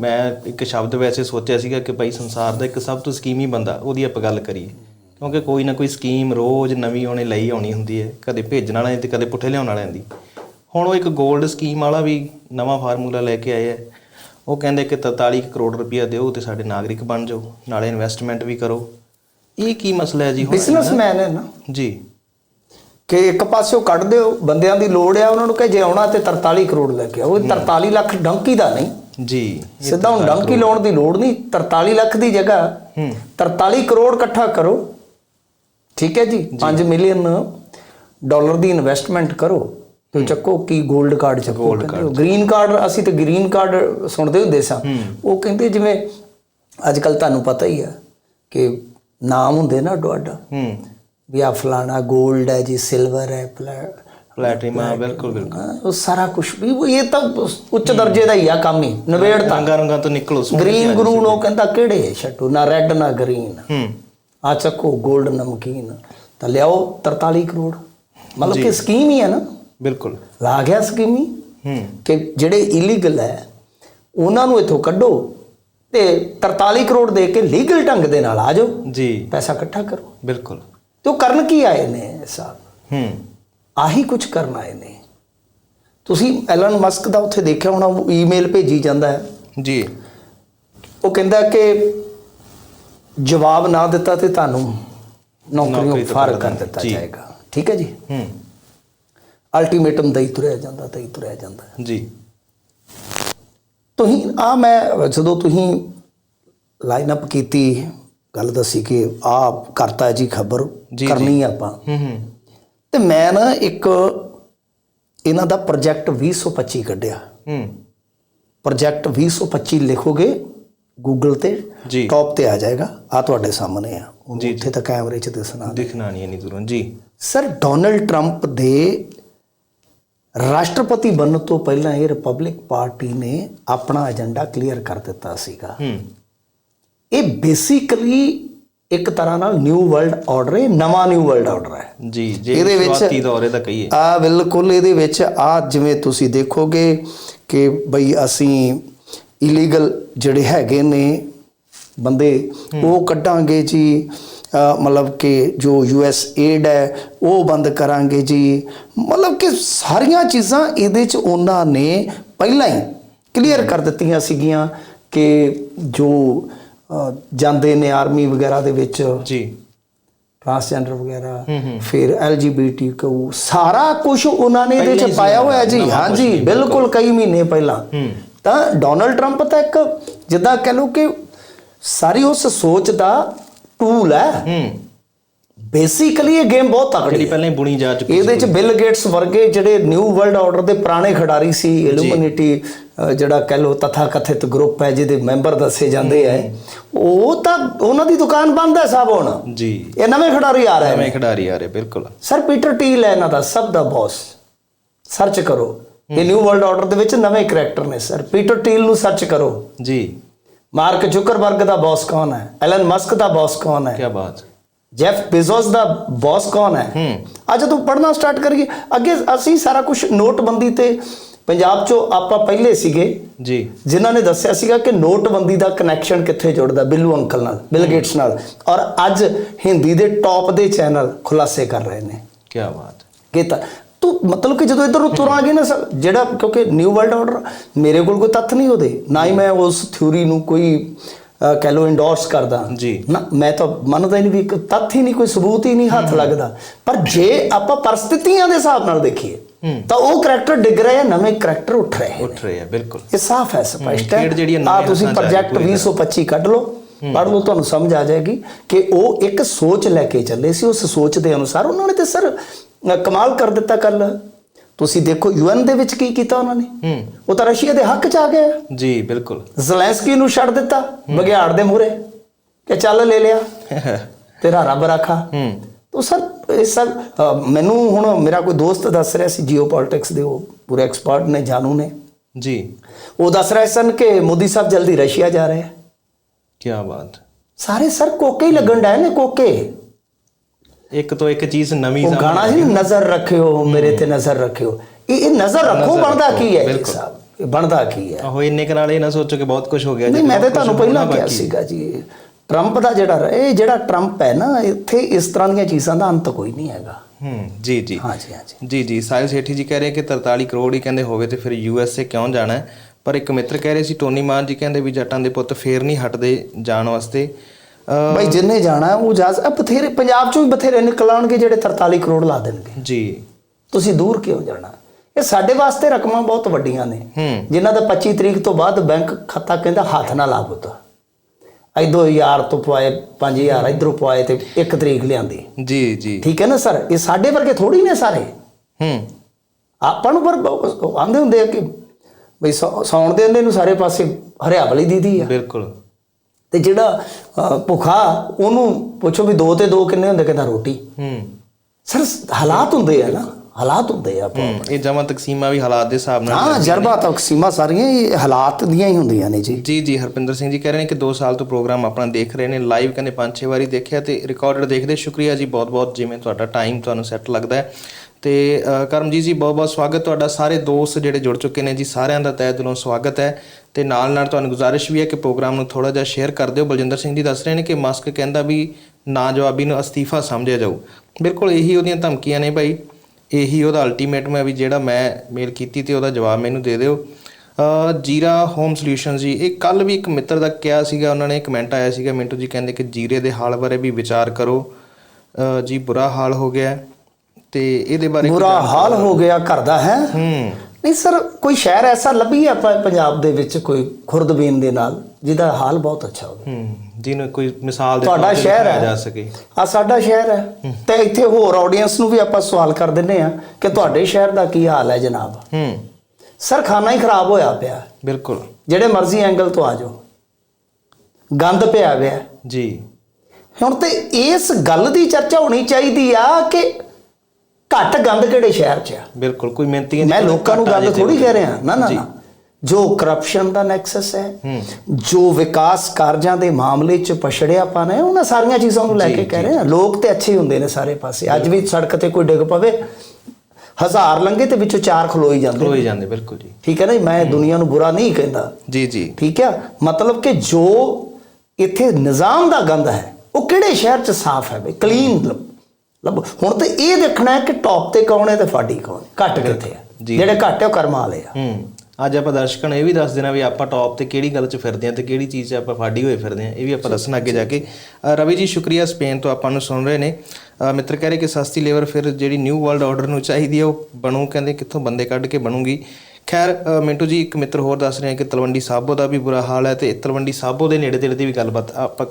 ਮੈਂ ਇੱਕ ਸ਼ਬਦ ਵੈਸੇ ਸੋਚਿਆ ਸੀਗਾ ਕਿ ਭਾਈ ਸੰਸਾਰ ਦਾ ਇੱਕ ਸਭ ਤੋਂ ਸਕੀਮੀ ਬੰਦਾ ਉਹਦੀ ਆਪਾਂ ਗੱਲ ਕਰੀਏ। ਕਿਉਂਕਿ ਕੋਈ ਨਾ ਕੋਈ ਸਕੀਮ ਰੋਜ਼ ਨਵੀਂ ਉਹਨੇ ਲਈ ਆਉਣੀ ਹੁੰਦੀ ਹੈ ਕਦੇ ਭੇਜਣ ਵਾਲਿਆਂ ਦੀ ਤੇ ਕਦੇ ਪੁੱਠੇ ਲਿਆਉਣ ਵਾਲਿਆਂ ਦੀ। ਹੁਣ ਉਹ ਇੱਕ 골ਡ ਸਕੀਮ ਵਾਲਾ ਵੀ ਨਵਾਂ ਫਾਰਮੂਲਾ ਲੈ ਕੇ ਹੈ। ਉਹ ਕਹਿੰਦੇ ਕਿ 43 ਕਰੋੜ ਰੁਪਇਆ ਦਿਓ ਤੇ ਸਾਡੇ ਨਾਗਰਿਕ ਬਣ ਜਾਓ ਨਾਲੇ ਇਨਵੈਸਟਮੈਂਟ ਵੀ ਕਰੋ। ਇਹ ਕੀ ਮਸਲਾ ਹੈ ਜੀ ਹੁਣ ਬਿਜ਼ਨਸਮੈਨ ਹੈ ਨਾ। ਜੀ। ਕਿ ਇੱਕ ਪਾਸਿਓਂ ਕੱਢ ਦਿਓ ਬੰਦਿਆਂ ਦੀ ਲੋੜ ਆ ਉਹਨਾਂ ਨੂੰ ਕਹੇ ਜੇ ਆਉਣਾ ਤੇ 43 ਕਰੋੜ ਲੈ ਕੇ ਆਓ। ਉਹ 43 ਲੱਖ ਡੰਕੀ ਦਾ ਨਹੀਂ। ਜੀ ਸਿੱਧਾ ਹੁਣ ਡੰਕੀ ਲਾਉਣ ਦੀ ਲੋੜ ਨਹੀਂ 43 ਲੱਖ ਦੀ ਜਗ੍ਹਾ। ਹੂੰ। 43 ਕਰੋੜ ਇਕੱਠਾ ਕਰੋ। ਠੀਕ ਹੈ ਜੀ 5 ਮਿਲੀਅਨ ਡਾਲਰ ਦੀ ਇਨਵੈਸਟਮੈਂਟ ਕਰੋ। ਤੇ ਚੱਕੋ ਕੀ 골ਡ ਕਾਰਡ ਚੱਕੋ। ਗ੍ਰੀਨ ਕਾਰਡ ਅਸੀਂ ਤੇ ਗ੍ਰੀਨ ਕਾਰਡ ਸੁਣਦੇ ਹੁੰਦੇ ਸਾਂ। ਉਹ ਕਹਿੰਦੇ ਜਿਵੇਂ ਅੱਜ ਕੱਲ ਤੁਹਾਨੂੰ ਪਤਾ ਹੀ ਆ ਕਿ ਨਾਮ ਹੁੰਦੇ ਨਾ ਅੱਡ ਹੂੰ। ਵੀ ਆ ਫਲਾਣਾ 골ਡ ਹੈ ਜੀ ਸਿਲਵਰ ਹੈ ਆ ਬਿਲਕੁਲ ਬਿਲਕੁਲ। ਉਹ ਸਾਰਾ ਕੁਝ ਵੀ ਉਹ ਇਹ ਤਾਂ ਉੱਚ ਦਰਜੇ ਦਾ ਹੀ ਆ ਕੰਮ ਹੀ ਨਵੇੜਤਾ ਰੰਗਾਂ ਰੰਗਾਂ ਤੋਂ ਨਿਕਲੋ ਗ੍ਰੀਨ ਗਰੂਨ ਉਹ ਕਹਿੰਦਾ ਕਿਹੜੇ? ਛੱਟੂ ਨਾ ਰੈੱਡ ਨਾ ਗ੍ਰੀਨ ਹੂੰ। ਆ ਚੱਕੋ 골ਡ ਨਮਕੀਨ। ਤਾਂ ਲਿਆਓ 43 ਕਰੋੜ। ਮਤਲਬ ਕਿ ਸਕੀਮ ਹੀ ਹੈ ਨਾ। ਬਿਲਕੁਲ। ਲਾ ਗਿਆ ਸਕੀਮ ਹੀ। ਹੂੰ। ਕਿ ਜਿਹੜੇ ਇਲੀਗਲ ਹੈ ਉਹਨਾਂ ਨੂੰ ਇੱਥੋਂ ਕੱਢੋ ਤੇ 43 ਕਰੋੜ ਦੇ ਕੇ ਲੀਗਲ ਢੰਗ ਦੇ ਨਾਲ ਆ ਜਾਓ। ਜੀ। ਪੈਸਾ ਇਕੱਠਾ ਕਰੋ। ਬਿਲਕੁਲ। ਤੇ ਉਹ ਕਰਨ ਕੀ ਆਏ ਨੇ ਸਾਹਿਬ ਹੂੰ। ਆਹੀ ਕੁਝ ਕਰਨ ਆਏ ਨੇ। ਤੁਸੀਂ ਐਲਨ ਮਸਕ ਦਾ ਉੱਥੇ ਦੇਖਿਆ ਹੋਣਾ ਉਹ ਈਮੇਲ ਭੇਜੀ ਜਾਂਦਾ ਹੈ। ਜੀ। ਉਹ ਕਹਿੰਦਾ ਕਿ ਜਵਾਬ ਨਾ ਦਿੱਤਾ ਤੇ ਤੁਹਾਨੂੰ ਨੌਕਰੀ ਤੋਂ ਫਾਰਗ ਕਰ। ਦਿੱਤਾ। ਜਾਏਗਾ। ਠੀਕ ਹੈ ਜੀ? ਹੂੰ। ਅਲਟੀਮੇਟਮ ਦਈ ਤੁਰਿਆ ਜਾਂਦਾ ਦਈ ਤੁਰਿਆ ਜਾਂਦਾ। ਜੀ। ਤੁਸੀਂ ਆ ਮੈਂ ਜਦੋਂ ਤੁਸੀਂ ਲਾਈਨ ਅਪ ਕੀਤੀ ਗੱਲ ਦੱਸੀ ਕਿ ਆ ਕਰਤਾ ਜੀ ਖਬਰ ਕਰਨੀ ਆਪਾਂ। ਹੂੰ ਹੂੰ। ਤੇ ਮੈਂ ਨਾ ਇੱਕ ਇਹਨਾਂ ਦਾ ਪ੍ਰੋਜੈਕਟ 2025 ਕੱਢਿਆ। ਹੂੰ। ਪ੍ਰੋਜੈਕਟ 2025 ਲਿਖੋਗੇ ਗੂਗਲ ਤੇ ਜੀ। ਟੌਪ ਤੇ ਆ ਜਾਏਗਾ। ਆ ਤੁਹਾਡੇ ਸਾਹਮਣੇ ਆ। ਉੱਥੇ ਤਾਂ ਕੈਮਰੇ 'ਚ ਦਿਸਣਾ ਦਿਖਣਾ ਨਹੀਂ ਇੰਨੀ ਦੂਰੋਂ ਜੀ। ਸਰ ਡੋਨਲਡ ਟਰੰਪ ਦੇ ਰਾਸ਼ਟਰਪਤੀ ਬਣਨ ਤੋਂ ਪਹਿਲਾਂ ਇਹ ਰਿਪਬਲਿਕ ਪਾਰਟੀ ਨੇ ਆਪਣਾ ਏਜੰਡਾ ਕਲੀਅਰ ਕਰ ਦਿੱਤਾ ਸੀਗਾ। ਹੂੰ। ਇਹ ਬੇਸਿਕਲੀ ਇੱਕ ਤਰ੍ਹਾਂ ਨਾਲ ਨਿਊ ਵਰਲਡ ਆਰਡਰ ਹੈ ਨਵਾਂ ਨਿਊ ਵਰਲਡ ਆਰਡਰ ਹੈ। ਜੀ ਜੇ ਇਹਦੇ ਵਿੱਚ- ਸ਼ੁਰੂਆਤੀ ਦੌਰੇ ਦਾ ਕਹੀਏ। ਆ ਬਿਲਕੁਲ ਇਹਦੇ ਵਿੱਚ ਆ ਜਿਵੇਂ ਤੁਸੀਂ ਦੇਖੋਗੇ ਕਿ ਬਈ ਅਸੀਂ ਇਲੀਗਲ ਜਿਹੜੇ ਹੈਗੇ ਨੇ ਬੰਦੇ ਉਹ ਕੱਢਾਂਗੇ ਜੀ ਮਤਲਬ ਕਿ ਜੋ ਯੂ ਐਸ ਏਡ ਹੈ ਉਹ ਬੰਦ ਕਰਾਂਗੇ ਜੀ। ਮਤਲਬ ਕਿ ਸਾਰੀਆਂ ਚੀਜ਼ਾਂ ਇਹਦੇ ਚ ਉਹਨਾਂ ਨੇ ਪਹਿਲਾਂ ਹੀ ਕਲੀਅਰ ਕਰ ਦਿੱਤੀਆਂ ਸੀਗੀਆਂ ਕਿ ਜੋ ਜਾਂਦੇ ਨੇ ਆਰਮੀ ਵਗੈਰਾ ਦੇ ਵਿੱਚ। ਜੀ। ਟ੍ਰਾਂਸਜੈਂਡਰ ਵਗੈਰਾ। ਫਿਰ ਐਲਜੀਬੀਟੀ ਕੋ ਸਾਰਾ ਕੁਝ ਉਹਨਾਂ ਨੇ ਇਹਦੇ ਚ ਪਾਇਆ ਹੋਇਆ ਜੀ। ਨਵਾਂ ਹਾਂ ਕੁਛ ਜੀ ਨਹੀਂ, ਬਿਲਕੁਲ। ਕਈ ਮਹੀਨੇ ਪਹਿਲਾਂ। ਤਾਂ ਡੋਨਲਡ ਟਰੰਪ ਤਾਂ ਇੱਕ ਜਿੱਦਾਂ ਕਹ ਲਓ ਕਿ ਸਾਰੀ ਉਸ ਸੋਚ ਦਾ ਟੂਲ ਹੈ। ਹੂੰ। ਬੇਸਿਕਲੀ ਇਹ ਗੇਮ ਬਹੁਤ ਤਕੜੀ ਹੈ। ਪਹਿਲਾਂ ਹੀ ਬੁਣੀ ਜਾ ਚੁੱਕੀ ਇਹਦੇ ਚ ਬਿਲ ਗੇਟਸ ਵਰਗੇ ਜਿਹੜੇ ਨਿਊ ਵਰਲਡ ਆਰਡਰ ਦੇ ਪੁਰਾਣੇ ਖਿਡਾਰੀ ਸੀ ਇਲੂਮਿਨਿਟੀ ਜਿਹੜਾ ਕਹ ਲਓ ਤਥਾ ਕਥਿਤ ਗਰੁੱਪ ਹੈ ਜਿਹਦੇ ਮੈਂਬਰ ਦੱਸੇ ਜਾਂਦੇ ਆ ਉਹ ਤਾਂ ਉਹਨਾਂ ਦੀ ਦੁਕਾਨ ਬੰਦ ਹੈ ਸਭ ਹੁਣ। ਜੀ। ਇਹ ਨਵੇਂ ਖਿਡਾਰੀ ਆ ਰਹੇ ਨਵੇਂ ਖਿਡਾਰੀ ਆ ਰਹੇ ਬਿਲਕੁਲ। ਸਰ ਪੀਟਰ ਟੀਲ ਹੈ ਇਹਨਾਂ ਦਾ ਸਭ ਦਾ ਬੌਸ ਸਰਚ ਕਰੋ। ਇਹ ਨਿਊ ਵਰਲਡ ਆਰਡਰ ਦੇ ਵਿੱਚ ਨਵੇਂ ਕੈਰੈਕਟਰ ਨੇ ਸਰ ਪੀਟਰ ਟੀਲ ਨੂੰ ਸਰਚ ਕਰੋ। ਜੀ। ਮਾਰਕ ਜ਼ੁਕਰਬਰਗ ਦਾ ਬੌਸ ਕੌਣ ਹੈ? ਐਲਨ ਮਸਕ ਦਾ ਬੌਸ ਕੌਣ ਹੈ? ਕੀ ਬਾਤ। ਜੈਫ ਬੇਜ਼ੋਸ ਦਾ ਬੌਸ ਕੌਣ ਹੈ? ਅੱਜ ਤੋਂ ਪੜ੍ਹਨਾ ਸਟਾਰਟ ਕਰੀਏ। ਅੱਗੇ ਅਸੀਂ ਸਾਰਾ ਕੁਝ ਨੋਟਬੰਦੀ ਤੇ ਪੰਜਾਬ 'ਚੋਂ ਆਪਾਂ ਪਹਿਲੇ ਸੀਗੇ। ਜੀ। ਜਿਨ੍ਹਾਂ ਨੇ ਦੱਸਿਆ ਸੀਗਾ ਕਿ ਨੋਟਬੰਦੀ ਦਾ ਕਨੈਕਸ਼ਨ ਕਿੱਥੇ ਜੁੜਦਾ ਬਿੱਲੂ ਅੰਕਲ ਨਾਲ ਬਿਲ ਗੇਟਸ ਨਾਲ। ਔਰ ਅੱਜ ਹਿੰਦੀ ਦੇ ਟੌਪ ਦੇ ਚੈਨਲ ਖੁਲਾਸੇ ਕਰ ਰਹੇ ਨੇ। ਕੀ ਬਾਤ। ਕਿ ਤਾਂ ਤੂੰ ਮਤਲਬ ਕਿ ਜਦੋਂ ਇਧਰ ਨੂੰ ਤੁਰਾਂਗੇ ਨਾ ਸਰ, ਜਿਹੜਾ ਕਿਉਂਕਿ ਨਿਊ ਵਰਲਡ ਆਰਡਰ ਮੇਰੇ ਕੋਲ ਕੋਈ ਤੱਥ ਨਹੀਂ ਉਹਦੇ। ਨਾ ਹੀ ਮੈਂ ਉਸ ਥਿਊਰੀ ਨੂੰ ਕੋਈ ਕਹਿ ਲੋ ਇੰਡੋਰਸ ਕਰਦਾ। ਜੀ। ਨਾ ਮੈਂ ਤਾਂ ਮੰਨਦਾ ਹੀ ਨਹੀਂ ਵੀ ਇੱਕ ਤੱਥ ਹੀ ਨਹੀਂ ਕੋਈ ਸਬੂਤ ਹੀ ਨਹੀਂ ਹੱਥ ਲੱਗਦਾ। ਪਰ ਜੇ ਆਪਾਂ ਪਰਿਸਥਿਤੀਆਂ ਦੇ ਹਿਸਾਬ ਨਾਲ ਦੇਖੀਏ ਤਾਂ ਉਹ ਕਰੈਕਟਰ ਡਿੱਗ ਰਹੇ ਆ ਨਵੇਂ ਕਰੈਕਟਰ ਉੱਠ ਰਹੇ ਉੱਠ ਰਹੇ ਆ ਬਿਲਕੁਲ। ਇਹ ਸਾਫ਼ ਹੈ ਸਪਸ਼ਟ ਹੈ ਆ ਤੁਸੀਂ ਪ੍ਰੋਜੈਕਟ ਪੂਰੀ 2025 ਕੱਢ ਲਓ ਪੜ੍ਹ ਲਓ ਤੁਹਾਨੂੰ ਸਮਝ ਆ ਜਾਏਗੀ ਕਿ ਉਹ ਇੱਕ ਸੋਚ ਲੈ ਕੇ ਚੱਲੇ ਸੀ। ਉਸ ਸੋਚ ਦੇ ਅਨੁਸਾਰ ਉਹਨਾਂ ਨੇ ਤੇ ਸਰ ਕਮਾਲ ਕਰ ਦਿੱਤਾ ਕੱਲ ਤੁਸੀਂ ਦੇਖੋ ਯੂਐਨ ਦੇ ਵਿੱਚ ਕੀ ਕੀਤਾ ਉਹਨਾਂ ਨੇ? ਹੂੰ। ਉਹ ਤਾਂ ਰਸ਼ੀਆ ਦੇ ਹੱਕ ਚ ਆ ਗਿਆ। ਜੀ ਬਿਲਕੁਲ। ਜ਼ਲੈਂਸਕੀ ਨੂੰ ਛੱਡ ਦਿੱਤਾ ਬਗਿਆੜ ਦੇ ਮੂਹਰੇ ਕਿ ਚੱਲ ਲੈ ਲਿਆ। ਤੇਰਾ ਰੱਬ ਰਾਖਾ। ਹੂੰ। ਤੋ ਸਰ ਇਹ ਸਭ ਅ, ਮੈਨੂੰ ਹੁਣ ਮੇਰਾ ਕੋਈ ਦੋਸਤ ਦੱਸ ਰਿਹਾ ਸੀ ਜੀਓਪੋਲਿਟਿਕਸ ਦੇ ਉਹ ਪੂਰੇ ਐਕਸਪਰਟ ਨੇ ਜਾਣੂ ਨੇ। ਜੀ। ਉਹ ਦੱਸ ਰਹੇ ਸਨ ਕਿ ਮੋਦੀ ਸਾਹਿਬ ਜਲਦੀ ਰਸ਼ੀਆ ਜਾ ਰਹੇ ਆ। ਕੀ ਬਾਤ। ਸਾਰੇ ਸਰ ਕੋਕੇ ਹੀ ਲੱਗਣ ਡਏ ਨੇ ਕੋਕੇ। ਇੱਕ ਤੋਂ ਇੱਕ ਚੀਜ਼ ਨਵੀਂ ਉਹ ਗਾਣਾ ਸੀ ਨਜ਼ਰ ਰੱਖਿਓ ਮੇਰੇ ਤੇ ਨਜ਼ਰ ਰੱਖਿਓ। ਇਹ ਇਹ ਨਜ਼ਰ ਰੱਖੋ ਬਣਦਾ ਕੀ ਹੈ ਜੀ। ਸਾਹਿਬ? ਇਹ ਬਣਦਾ ਕੀ ਹੈ? ਆਹੋ ਇੰਨੇ ਕੁ ਨਾਲ ਇਹ ਨਾ ਸੋਚੋ ਕਿ ਬਹੁਤ ਕੁਝ ਹੋ ਗਿਆ ਜੀ, ਮੈਂ ਤਾਂ ਤੁਹਾਨੂੰ ਪਹਿਲਾਂ ਕਿਹਾ। ਸੀਗਾ ਜੀ ਟਰੰਪ ਦਾ ਜਿਹੜਾ ਇਹ ਜਿਹੜਾ ਟਰੰਪ ਹੈ ਨਾ ਇੱਥੇ ਇਸ ਤਰ੍ਹਾਂ ਦੀਆਂ ਚੀਜ਼ਾਂ ਦਾ ਅੰਤ ਕੋਈ ਨਹੀਂ ਹੈਗਾ। ਹੂੰ ਜੀ ਜੀ। ਹਾਂਜੀ ਹਾਂਜੀ ਜੀ। ਜੀ ਸਾਹਿਲ ਸੇਠੀ ਜੀ ਕਹਿ ਰਹੇ ਕਿ 43 ਕਰੋੜ ਹੀ ਕਹਿੰਦੇ ਹੋਵੇ ਤੇ ਫਿਰ ਯੂ ਐਸ ਏ ਕਿਉਂ ਜਾਣਾ? ਪਰ ਇੱਕ ਮਿੱਤਰ ਕਹਿ ਰਹੇ ਸੀ ਟੋਨੀ ਮਾਨ ਜੀ ਕਹਿੰਦੇ ਵੀ ਜੱਟਾਂ ਦੇ ਪੁੱਤ ਫੇਰ ਨਹੀਂ ਹਟਦੇ ਜਾਣ ਵਾਸਤੇ। ਬਈ ਜਿੰਨੇ ਜਾਣਾ ਉਹ ਜਾ ਸਕ- ਬਥੇਰੇ ਪੰਜਾਬ ਚੋਂ ਵੀ ਬਥੇਰੇ ਨਿਕਲ ਆਉਣਗੇ ਜਿਹੜੇ 43 ਕਰੋੜ ਲਾ ਦੇਣਗੇ। ਜੀ। ਤੁਸੀਂ ਦੂਰ ਕਿਉਂ ਜਾਣਾ? ਇਹ ਸਾਡੇ ਵਾਸਤੇ ਰਕਮਾਂ ਬਹੁਤ ਵੱਡੀਆਂ ਨੇ। ਜਿਨ੍ਹਾਂ ਦਾ 25 ਤਰੀਕ ਤੋਂ ਬਾਅਦ ਬੈਂਕ ਖਾਤਾ ਕਹਿੰਦਾ ਹੱਥ ਨਾ ਲਾ ਪੁੱਤ। ਇਦੋਂ ਯਾਰ ਤੋਂ ਪਵਾਏ 5000 ਇਧਰੋਂ ਪਵਾਏ ਤੇ 1 ਤਰੀਕ ਲਿਆਂਦੀ। ਜੀ ਜੀ। ਠੀਕ ਹੈ ਨਾ ਸਰ? ਇਹ ਸਾਡੇ ਵਰਗੇ ਥੋੜੀ ਨੇ ਸਾਰੇ। ਹੂੰ। ਆਪਾਂ ਨੂੰ ਪਰ ਆਂਦੇ ਹੁੰਦੇ ਆ ਕਿ ਬਈ ਸੌਣ ਦੇ ਅੰਦੇ ਨੂੰ ਸਾਰੇ ਪਾਸੇ ਹਰਿਆਵਲੀ ਦੀਦੀ ਆ। ਬਿਲਕੁਲ। ਤੇ ਜਿਹੜਾ ਅ, ਭੁੱਖਾ ਉਹਨੂੰ ਪੁੱਛੋ ਵੀ ਦੋ ਤੇ ਦੋ ਕਿੰਨੇ ਹੁੰਦੇ ਕਹਿੰਦਾ ਰੋਟੀ। ਹੂੰ। ਸਰ ਹਾਲਾਤ ਹੁੰਦੇ ਆ ਨਾ ਹਾਲਾਤ ਹੁੰਦੇ ਆ ਆਪਾਂ। ਹੂੰ ਇਹ ਜਮਾ ਤਕਸੀਮਾਂ ਵੀ ਹਾਲਾਤ ਦੇ ਹਿਸਾਬ ਨਾਲ ਹਾਂ ਜਰਬਾ ਤਕਸੀਮਾਂ ਸਾਰੀਆਂ ਇਹ ਹਾਲਾਤ ਦੀਆਂ ਹੀ ਹੁੰਦੀਆਂ ਨੇ ਜੀ। ਜੀ ਜੀ ਹਰਪਿੰਦਰ ਸਿੰਘ ਜੀ ਕਹਿ ਰਹੇ ਨੇ ਕਿ 2 ਸਾਲ ਤੋਂ ਪ੍ਰੋਗਰਾਮ ਆਪਣਾ ਦੇਖ ਰਹੇ ਨੇ ਲਾਈਵ ਕਹਿੰਦੇ 5-6 ਵਾਰੀ ਦੇਖਿਆ ਤੇ ਰਿਕਾਰਡਡ ਦੇਖਦੇ। ਸ਼ੁਕਰੀਆ ਜੀ ਬਹੁਤ-ਬਹੁਤ ਜਿਵੇਂ ਤੁਹਾਡਾ ਟਾਈਮ ਤੁਹਾਨੂੰ ਸੈੱਟ ਲੱਗਦਾ ਹੈ। ਤੇ ਅ, ਕਰਮਜੀਤ ਜੀ ਬਹੁਤ-ਬਹੁਤ ਸਵਾਗਤ। ਤੁਹਾਡਾ ਸਾਰੇ ਦੋਸਤ ਜਿਹੜੇ ਜੁੜ ਚੁੱਕੇ ਨੇ ਜੀ ਸਾਰਿਆਂ ਦਾ ਤਹਿ ਦਿਲੋਂ ਸਵਾਗਤ ਹੈ। ਤੇ ਨਾਲ ਨਾਲ ਤੁਹਾਨੂੰ ਗੁਜ਼ਾਰਿਸ਼ ਵੀ ਹੈ ਕਿ ਪ੍ਰੋਗਰਾਮ ਨੂੰ ਥੋੜਾ ਜਿਹਾ ਸ਼ੇਅਰ ਕਰ ਦਿਓ। ਬਲਜਿੰਦਰ ਸਿੰਘ ਜੀ ਦੱਸ ਰਹੇ ਨੇ ਕਿ ਮਸਕ ਕਹਿੰਦਾ ਵੀ ਨਾ ਜਵਾਬੀ ਨੂੰ ਅਸਤੀਫਾ ਸਮਝਿਆ ਜਾਊ। ਬਿਲਕੁਲ ਇਹੀ ਉਹਦੀਆਂ ਧਮਕੀਆਂ ਨੇ ਭਾਈ। ਇਹੀ ਉਹਦਾ ਅਲਟੀਮੇਟਮ ਹੈ ਵੀ ਜਿਹੜਾ ਮੈਂ ਮੇਲ ਕੀਤੀ ਤੇ ਉਹਦਾ ਜਵਾਬ ਮੈਨੂੰ ਦੇ ਦਿਓ। ਜੀਰਾ ਹੋਮ ਸੋਲਿਊਸ਼ਨ ਜੀ ਇਹ ਕੱਲ ਵੀ ਇੱਕ ਮਿੱਤਰ ਦਾ ਕਿਹਾ ਸੀਗਾ ਉਹਨਾਂ ਨੇ ਕਮੈਂਟ ਆਇਆ ਸੀਗਾ ਮਿੰਟੂ ਜੀ ਕਹਿੰਦੇ ਕਿ ਜੀਰੇ ਦੇ ਹਾਲ ਬਾਰੇ ਵੀ ਵਿਚਾਰ ਕਰੋ। ਜੀ ਬੁਰਾ ਹਾਲ ਹੋ ਗਿਆ। ਤੇ ਇਹਦੇ ਬਾਰੇ ਬੁਰਾ ਹਾਲ ਹੋ ਗਿਆ ਘਰ ਦਾ ਹੈ? ਹੂੰ। ਨਹੀਂ ਸਰ ਕੋਈ ਸ਼ਹਿਰ ਐਸਾ ਲੱਭੀ ਆਪਾਂ ਪੰਜਾਬ ਦੇ ਵਿੱਚ ਕੋਈ ਖੁਰਦਬੀਨ ਦੇ ਨਾਲ ਜਿਹਦਾ ਹਾਲ ਬਹੁਤ ਅੱਛਾ ਹੋਵੇ। ਹੂੰ ਜਿਹਨੂੰ ਕੋਈ ਮਿਸਾਲ ਦੇ ਤੁਹਾਡਾ ਤੌਰ ਤੇ ਸ਼ਹਿਰ ਹੈ। ਜਾ ਸਕੇ। ਆ ਸਾਡਾ ਸ਼ਹਿਰ ਹੈ। ਤੇ ਇੱਥੇ ਹੋਰ ਆਡੀਅנס ਨੂੰ ਵੀ ਆਪਾਂ ਸਵਾਲ ਕਰ ਦਿੰਨੇ ਆ ਕਿ ਤੁਹਾਡੇ ਸ਼ਹਿਰ ਦਾ ਕੀ ਹਾਲ ਹੈ ਜਨਾਬ? ਹੂੰ। ਸਰ ਖਾਣਾ ਹੀ ਖਰਾਬ ਹੋਇਆ ਪਿਆ। ਬਿਲਕੁਲ। ਜਿਹੜੇ ਮਰਜ਼ੀ ਐਂਗਲ ਤੋਂ ਆ ਜਾਓ। ਗੰਦ ਪਿਆ ਹੋਇਆ। ਜੀ। ਹੁਣ ਤੇ ਇਸ ਗੱਲ ਦੀ ਚਰਚਾ ਹੋਣੀ ਚਾਹੀਦੀ ਆ ਕਿ ਘੱਟ ਗੰਦ ਕਿਹੜੇ ਸ਼ਹਿਰ 'ਚ ਆ? ਬਿਲਕੁਲ ਕੋਈ ਮਿਹਨਤੀ ਮੈਂ ਲੋਕਾਂ ਨੂੰ ਗੱਲ ਥੋੜੀ ਕਹਿ ਰਿਹਾ। ਨਾ ਨਾ ਨਾ। ਜੋ ਕਰਪਸ਼ਨ ਦਾ ਨੈਕਸਸ ਹੈ ਜੋ ਵਿਕਾਸ ਕਾਰਜਾਂ ਦੇ ਮਾਮਲੇ 'ਚ ਪਛੜਿਆਪਨ ਹੈ ਉਹਨਾਂ ਸਾਰੀਆਂ ਚੀਜ਼ਾਂ ਨੂੰ ਲੈ ਕੇ ਕਹਿ ਰਹੇ ਆ। ਲੋਕ ਤੇ ਅੱਛੇ ਹੁੰਦੇ ਨੇ ਸਾਰੇ ਪਾਸੇ। ਅੱਜ ਵੀ ਸੜਕ ਤੇ ਕੋਈ ਡਿੱਗ ਪਵੇ ਹਜ਼ਾਰ ਲੰਗੇ ਤੇ ਵਿੱਚੋਂ ਚਾਰ ਖਲੋਈ ਜਾਂਦੇ ਹੋਈ ਜਾਂਦੇ ਬਿਲਕੁਲ ਜੀ। ਠੀਕ ਹੈ ਨਾ? ਮੈਂ ਦੁਨੀਆ ਨੂੰ ਬੁਰਾ ਨਹੀਂ ਕਹਿੰਦਾ। ਜੀ ਜੀ। ਠੀਕ ਹੈ ਮਤਲਬ ਕਿ ਜੋ ਇੱਥੇ ਨਿਜ਼ਾਮ ਦਾ ਗੰਦ ਹੈ ਉਹ ਕਿਹੜੇ ਸ਼ਹਿਰ 'ਚ ਸਾਫ਼ ਹੈ ਬਈ? ਕਲੀਨ ਲੱਭੋ। ਹੁਣ ਤੇ ਇਹ ਦੇਖਣਾ ਹੈ ਕਿ ਟੌਪ ਤੇ ਕੌਣ ਹੈ ਤੇ ਫਾਡੀ ਕੌਣ ਹੈ। ਘੱਟ ਕਿੱਥੇ ਜੀ। ਜਿਹੜੇ ਘੱਟ ਉਹ ਕਰਮ ਵਾਲੇ ਆ। ਹੂੰ। ਅੱਜ ਆਪਾਂ ਦਰਸ਼ਕਾਂ ਨੂੰ ਇਹ ਵੀ ਦੱਸ ਦੇਣਾ ਵੀ ਆਪਾਂ ਟੌਪ ਤੇ ਕਿਹੜੀ ਗੱਲ 'ਚ ਫਿਰਦੇ ਆ ਤੇ ਕਿਹੜੀ ਚੀਜ਼ 'ਚ ਆਪਾਂ ਫਾਡੀ ਹੋਏ ਫਿਰਦੇ ਆ ਇਹ ਵੀ ਆਪਾਂ ਦੱਸਣਾ ਅੱਗੇ ਜਾ ਕੇ। ਰਵੀ ਜੀ ਸ਼ੁਕਰੀਆ ਸਪੇਨ ਤੋਂ ਆਪਾਂ ਨੂੰ ਸੁਣ ਰਹੇ ਨੇ। ਮਿੱਤਰ ਕਹਿ ਰਹੇ ਕਿ ਸਸਤੀ ਲੇਬਰ ਫਿਰ ਜਿਹੜੀ ਨਿਊ ਵਰਲਡ ਆਰਡਰ ਨੂੰ ਚਾਹੀਦੀ ਹੈ ਉਹ ਬਣੂ। ਕਹਿੰਦੇ ਕਿੱਥੋਂ ਬੰਦੇ ਕੱਢ ਕੇ ਬਣੂਗੀ। ਖੈਰ ਮਿੰਟੂ ਜੀ ਇੱਕ ਮਿੱਤਰ ਹੋਰ ਦੱਸ ਰਹੇ ਆ ਕਿ ਤਲਵੰਡੀ ਸਾਬੋ ਦਾ ਵੀ ਬੁਰਾ ਹਾਲ ਹੈ ਤੇ ਤਲਵੰਡੀ ਸਾਬੋ ਦੇ ਨੇੜੇ ਤੇੜੇ ਦੀ ਵੀ ਗੱਲਬਾਤ ਆਪਾਂ